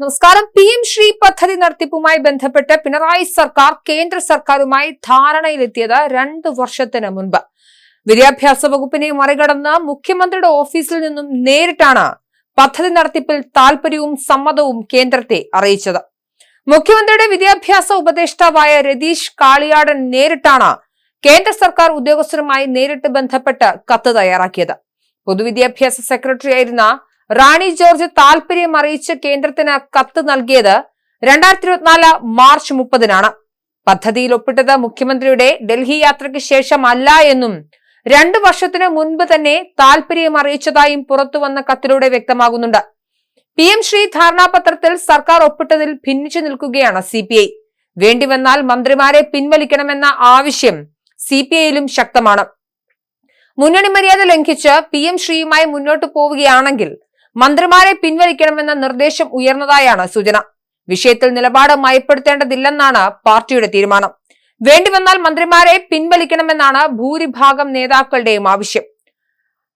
നമസ്കാരം. P M Shri പദ്ധതി നടത്തിപ്പുമായി ബന്ധപ്പെട്ട് പിണറായി സർക്കാർ കേന്ദ്ര സർക്കാരുമായി ധാരണയിലെത്തിയത് രണ്ടു വർഷത്തിന് മുൻപ്. വിദ്യാഭ്യാസ വകുപ്പിനെ മറികടന്ന് മുഖ്യമന്ത്രിയുടെ ഓഫീസിൽ നിന്നും നേരിട്ടാണ് പദ്ധതി നടത്തിപ്പിൽ താൽപര്യവും സമ്മതവും കേന്ദ്രത്തെ അറിയിച്ചത്. മുഖ്യമന്ത്രിയുടെ വിദ്യാഭ്യാസ ഉപദേഷ്ടാവായ രതീഷ് കാളിയാടൻ നേരിട്ടാണ് കേന്ദ്ര സർക്കാർ ഉദ്യോഗസ്ഥരുമായി നേരിട്ട് ബന്ധപ്പെട്ട് കത്ത് തയ്യാറാക്കിയത്. പൊതുവിദ്യാഭ്യാസ സെക്രട്ടറി ആയിരുന്ന റാണി ജോർജ് താൽപര്യം അറിയിച്ച് കേന്ദ്രത്തിന് കത്ത് നൽകിയത് രണ്ടായിരത്തി ഇരുപത്തിനാല് മാർച്ച് മുപ്പതിനാണ്. പദ്ധതിയിൽ ഒപ്പിട്ടത് മുഖ്യമന്ത്രിയുടെ ഡൽഹി യാത്രയ്ക്ക് ശേഷമല്ല എന്നും രണ്ടു വർഷത്തിന് മുൻപ് തന്നെ താൽപര്യം അറിയിച്ചതായും പുറത്തുവന്ന കത്തിലൂടെ വ്യക്തമാകുന്നുണ്ട്. പി എം ശ്രീ ധാരണാപത്രത്തിൽ സർക്കാർ ഒപ്പിട്ടതിൽ ഭിന്നിച്ചു നിൽക്കുകയാണ് സി പി ഐ. വേണ്ടിവന്നാൽ മന്ത്രിമാരെ പിൻവലിക്കണമെന്ന ആവശ്യം സി പി ഐയിലും ശക്തമാണ്. മുന്നണി മര്യാദ ലംഘിച്ച് പി എം ശ്രീയുമായി മുന്നോട്ടു പോവുകയാണെങ്കിൽ മന്ത്രിമാരെ പിൻവലിക്കണമെന്ന നിർദ്ദേശം ഉയർന്നതായാണ് സൂചന. വിഷയത്തിൽ നിലപാട് മയപ്പെടുത്തേണ്ടതില്ലെന്നാണ് പാർട്ടിയുടെ തീരുമാനം. വേണ്ടിവന്നാൽ മന്ത്രിമാരെ പിൻവലിക്കണമെന്നാണ് ഭൂരിഭാഗം നേതാക്കളുടെയും ആവശ്യം.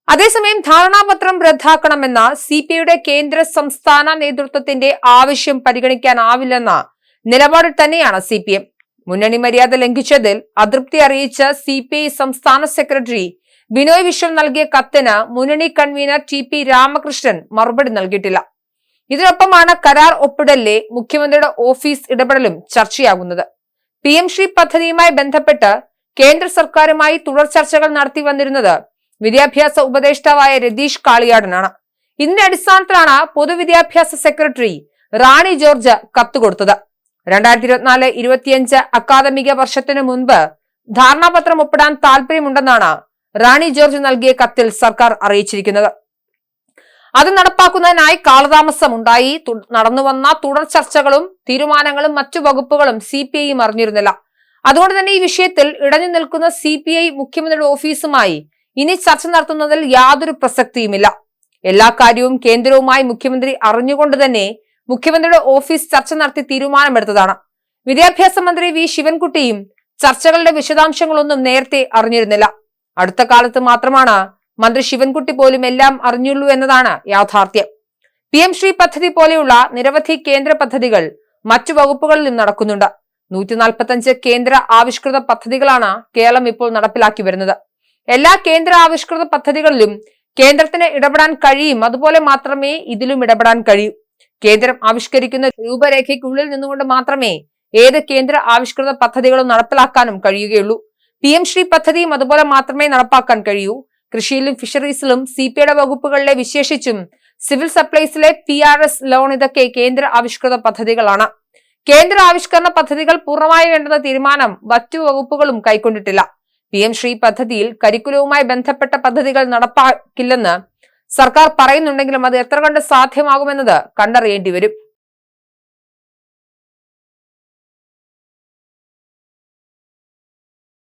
അതേസമയം ധാരണാപത്രം റദ്ദാക്കണമെന്ന സി പി ഐയുടെ കേന്ദ്ര സംസ്ഥാന നേതൃത്വത്തിന്റെ ആവശ്യം പരിഗണിക്കാനാവില്ലെന്ന നിലപാടിൽ തന്നെയാണ് സി പി മുന്നണി മര്യാദ ലംഘിച്ചതിൽ അതൃപ്തി അറിയിച്ച സി പി ഐ സംസ്ഥാന സെക്രട്ടറി ബിനോയ് വിശ്വം നൽകിയ കത്തിന് മുന്നണി കൺവീനർ ടി പി രാമകൃഷ്ണൻ മറുപടി നൽകിയിട്ടില്ല. ഇതിനൊപ്പമാണ് കരാർ ഒപ്പിടലിലെ മുഖ്യമന്ത്രിയുടെ ഓഫീസ് ഇടപെടലും ചർച്ചയാകുന്നത്. പി എം ശ്രീ പദ്ധതിയുമായി ബന്ധപ്പെട്ട് കേന്ദ്ര സർക്കാരുമായി തുടർ ചർച്ചകൾ നടത്തി വന്നിരുന്നത് വിദ്യാഭ്യാസ ഉപദേഷ്ടാവായ രതീഷ് കാളിയാടനാണ്. ഇതിന്റെ അടിസ്ഥാനത്തിലാണ് പൊതുവിദ്യാഭ്യാസ സെക്രട്ടറി റാണി ജോർജ് കത്ത് കൊടുത്തത് രണ്ടായിരത്തി ഇരുപത്തിനാല് ഇരുപത്തിയഞ്ച് അക്കാദമിക വർഷത്തിനു മുൻപ് ധാരണാപത്രം ഒപ്പിടാൻ താല്പര്യമുണ്ടെന്നാണ് റാണി ജോർജ് നൽകിയ കത്തിൽ സർക്കാർ അറിയിച്ചിരിക്കുന്നത്. അത് നടപ്പാക്കുന്നതിനായി കാലതാമസം ഉണ്ടായി നടന്നുവന്ന തുടർ ചർച്ചകളും തീരുമാനങ്ങളും മറ്റു വകുപ്പുകളും സി പി ഐയും അറിഞ്ഞിരുന്നില്ല. അതുകൊണ്ട് തന്നെ ഈ വിഷയത്തിൽ ഇടഞ്ഞു നിൽക്കുന്ന സി പി ഐ മുഖ്യമന്ത്രിയുടെ ഓഫീസുമായി ഇനി ചർച്ച നടത്തുന്നതിൽ യാതൊരു പ്രസക്തിയുമില്ല. എല്ലാ കാര്യവും കേന്ദ്രവുമായി മുഖ്യമന്ത്രി അറിഞ്ഞുകൊണ്ട് തന്നെ മുഖ്യമന്ത്രിയുടെ ഓഫീസ് ചർച്ച നടത്തി തീരുമാനമെടുത്തതാണ്. വിദ്യാഭ്യാസ മന്ത്രി വി ശിവൻകുട്ടിയും ചർച്ചകളുടെ വിശദാംശങ്ങളൊന്നും നേരത്തെ അറിഞ്ഞിരുന്നില്ല. അടുത്ത കാലത്ത് മാത്രമാണ് മന്ത്രി ശിവൻകുട്ടി പോലും എല്ലാം അറിഞ്ഞുള്ളൂ എന്നതാണ് യാഥാർത്ഥ്യം. പി എം ശ്രീ പദ്ധതി പോലെയുള്ള നിരവധി കേന്ദ്ര പദ്ധതികൾ മറ്റു വകുപ്പുകളിൽ നിന്ന് നടക്കുന്നുണ്ട്. നൂറ്റി നാൽപ്പത്തഞ്ച് കേന്ദ്ര ആവിഷ്കൃത പദ്ധതികളാണ് കേരളം ഇപ്പോൾ നടപ്പിലാക്കി വരുന്നത്. എല്ലാ കേന്ദ്ര ആവിഷ്കൃത പദ്ധതികളിലും കേന്ദ്രത്തിന് ഇടപെടാൻ കഴിയും. അതുപോലെ മാത്രമേ ഇതിലും ഇടപെടാൻ കഴിയൂ. കേന്ദ്രം ആവിഷ്കരിക്കുന്ന രൂപരേഖയ്ക്കുള്ളിൽ നിന്നുകൊണ്ട് മാത്രമേ ഏത് കേന്ദ്ര ആവിഷ്കൃത പദ്ധതികളും നടപ്പിലാക്കാനും കഴിയുകയുള്ളൂ. പി എം ശ്രീ പദ്ധതിയും അതുപോലെ മാത്രമേ നടപ്പാക്കാൻ കഴിയൂ. കൃഷിയിലും ഫിഷറീസിലും സി പി ഐയുടെ വകുപ്പുകളിലെ വിശേഷിച്ചും സിവിൽ സപ്ലൈസിലെ പി ആർ എസ് ലോൺ ഇതൊക്കെ കേന്ദ്ര ആവിഷ്കൃത പദ്ധതികളാണ്. കേന്ദ്ര ആവിഷ്കരണ പദ്ധതികൾ പൂർണമായി വേണ്ടെന്ന തീരുമാനം മറ്റു വകുപ്പുകളും കൈക്കൊണ്ടിട്ടില്ല. പി എം ശ്രീ പദ്ധതിയിൽ കരിക്കുലവുമായി ബന്ധപ്പെട്ട പദ്ധതികൾ നടപ്പാക്കില്ലെന്ന് സർക്കാർ പറയുന്നുണ്ടെങ്കിലും അത് എത്ര കണ്ട് സാധ്യമാകുമെന്നത് കണ്ടറിയേണ്ടി വരും.